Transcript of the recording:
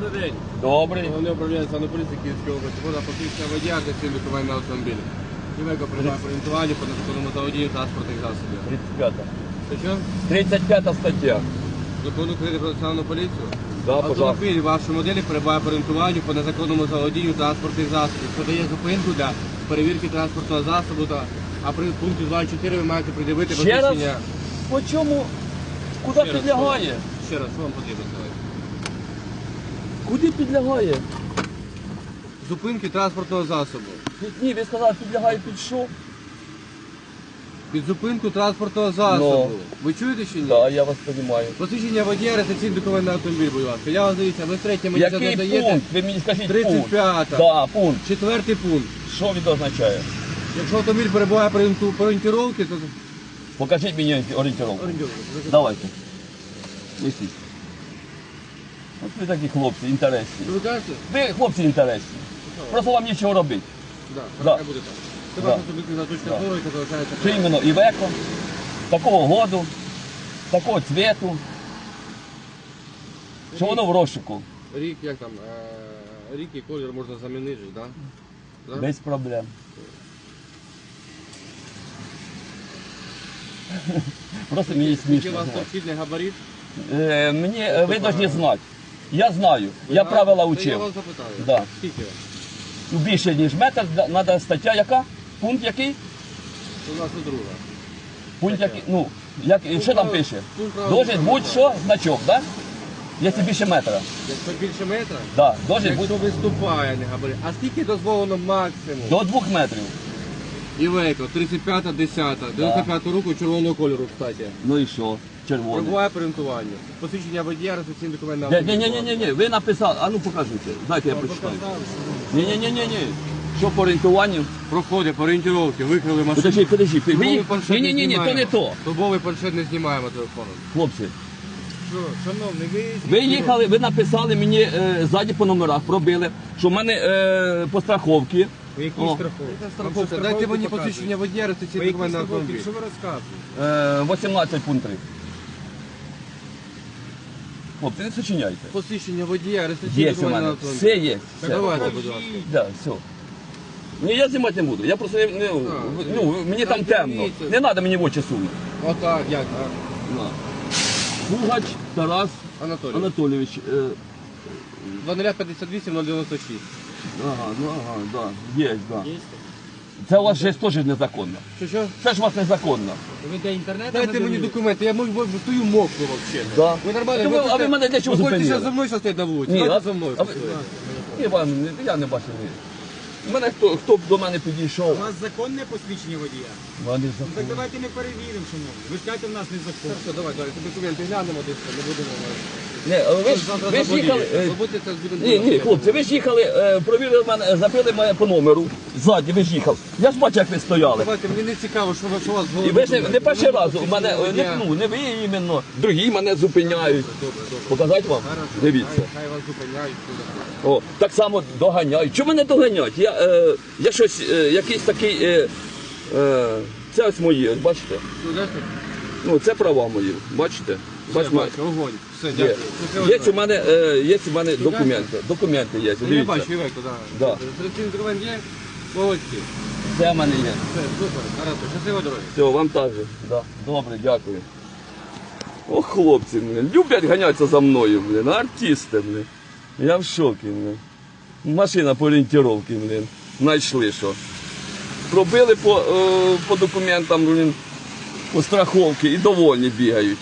Добрий день. Добрий. Головне управління поліції Київської області. Вода посвідчення водія та цим документ на автомобілі. Івеко приймає орієнтування по незаконному заводінню транспортних засобів. 35. Це що? 35 стаття. Закон України про національну поліцію? Да, пожалуйста. Автомобіль вашої моделі перебуває по орієнтуванню по незаконному заводінню транспортних засобів, що дає зупинку для перевірки транспортного засобу, та, а при пункті 2.4 ви маєте пред'явити Ще раз? посвідчення. По чому? Куди Ще раз, підлягає? Ще раз, що вам потрібно сказати? Куди підлягає? Зупинки транспортного засобу. Ні, ви сказали, підлягає під що? Під зупинку транспортного засобу. Ви чуєте чи ні? Так, да, я вас розумію. Посвідчення водія, реєстраційний документ на автомобіль, будь ласка. Я вам дивіться, ви третє мені Який задаєте. пункт? Ви мені скажіть 35. пункт. Да, пункт. Четвертий пункт. Що він означає? Якщо автомобіль перебуває орієнту- по орієнтировці, то Покажіть мені орієнтировку. орієнтировка. Давайте. Несіть. От ви такі хлопці, інтересні. Ви кажете? Ви хлопці інтересні. Просто вам нічого робити. Да, Да. хай буде так. Це Да. ваша суб'єктивна точка Да. зору, яка залишається. Що іменно Івеко, такого году, такого цвету. Що воно в розшуку. Рік, як там, е, рік і колір можна замінити, так? Да? Да? Без проблем. Просто мені Який у смішно. вас необхідний габарит? Е, мені е, ви повинні знати. Я знаю, я правила Я учив. запитаю. Да. Скільки? Ну, Більше ніж метр, треба стаття яка? Пункт який? Це у нас у друга. Пункт який? Ну, як, і що там пише? пункт прав- Должен бути що? Значок. Да? Якщо більше метра. Якщо більше метра? Да, должен бути Якщо виступає не габарит. А скільки дозволено максимум? до двох метрів. Івейко, 35-та, 10 95 року червоного кольору, кстати. Ну і що? Червоний. Пробуває по орієнтуванню. Посвідчення водія, реєстраційний документ на Ні, ні, ні, ні, ні, ви написали, а ну покажіть. Дайте я прочитаю. Ні, ні, ні, ні, ні. Що по орієнтуванню? Проходить по орієнтировці, викрили машину. Подожди, подожди. Ви, Службовий їх- планшет ні, ні, ні, ні, то не то. Службовий планшет не знімаємо телефоном. Хлопці, Що, шановний, ви... ви їхали, ви написали мені е, ззаді по номерах, пробили, що в мене е, по страховці. По якій О. Вам що, Дайте мені показують? посвідчення водія, По реєстраційний якій документ на автомобіль. Що ви розказуєте? Е, 18 пункт 3. Хлопці, не сочиняйте. Посвідчення водія, реєстраційний Є у документ на мене. автомобіль. Все є. Так Все. давайте, будь ласка. Да, все. Ні, я знімати не буду. Я просто не, не- ну, мені там темно. дивіться. Не треба мені в очі сунути. Отак, як? На. Пугач Тарас Анатолій. Анатолійович. Е, 0058 096. Ага, ну ага, да. Є, да. Це у вас же теж незаконно. Що, що? Це ж у вас незаконно. Ви де інтернету? Дайте мені документи, я можу, стою мокро взагалі. Да. Ви нормально? Ви- а ви мене для чого Ви хочете зупинили? за мною зараз стоять на вулиці? Ні, а- за мною а ви- постоїте. Іван, не- я не бачив. Мене хто, хто б до мене підійшов. У вас законне посвідчення водія? Вони Ну, так давайте ми перевіримо, шановні. Ви ж кажете, в нас незаконно. Хорошо, давай, давай, документи глянемо, десь не будемо. Ні, але ви ж, ви ж їхали. е, Забудьте, це будемо Ні, ні, хлопці, ви ж їхали, е, провірили мене, забили мене по номеру. Ззаді ви ж їхав. Я ж бачу, як ви стояли. Давайте, мені не цікаво, що, ви- що у вас в І ви ж не, не перший раз у мене, е, не, ну, не ви іменно, другі мене зупиняють. Добре, добре. Показати вам? Хорошо, Дивіться. Хай, хай вас зупиняють. О, так само доганяють. Чому мене доганяють? Я, е, я щось, е, якийсь такий. Е, е, це ось мої, ось бачите? Ну. Це права мої, бачите? Бачите? бачу, огонь. Все, Є. дякую. Є у мене, е, є у мене документи. Документи є. Ну, Я Дивіться. бачу, Івеко, так. Да. Документ є? Молодці. Це в мене є. Все, супер. Щасливо дороги. Все, вам також. Да. Добре, дякую. Ох, хлопці, блин, люблять ганятися за мною, блин, артисти, блин. Я в шокі, блин. Машина по орієнтировці, блін, Знайшли що. Пробили по, е, по документам, блін, по страховці і довольні бігають.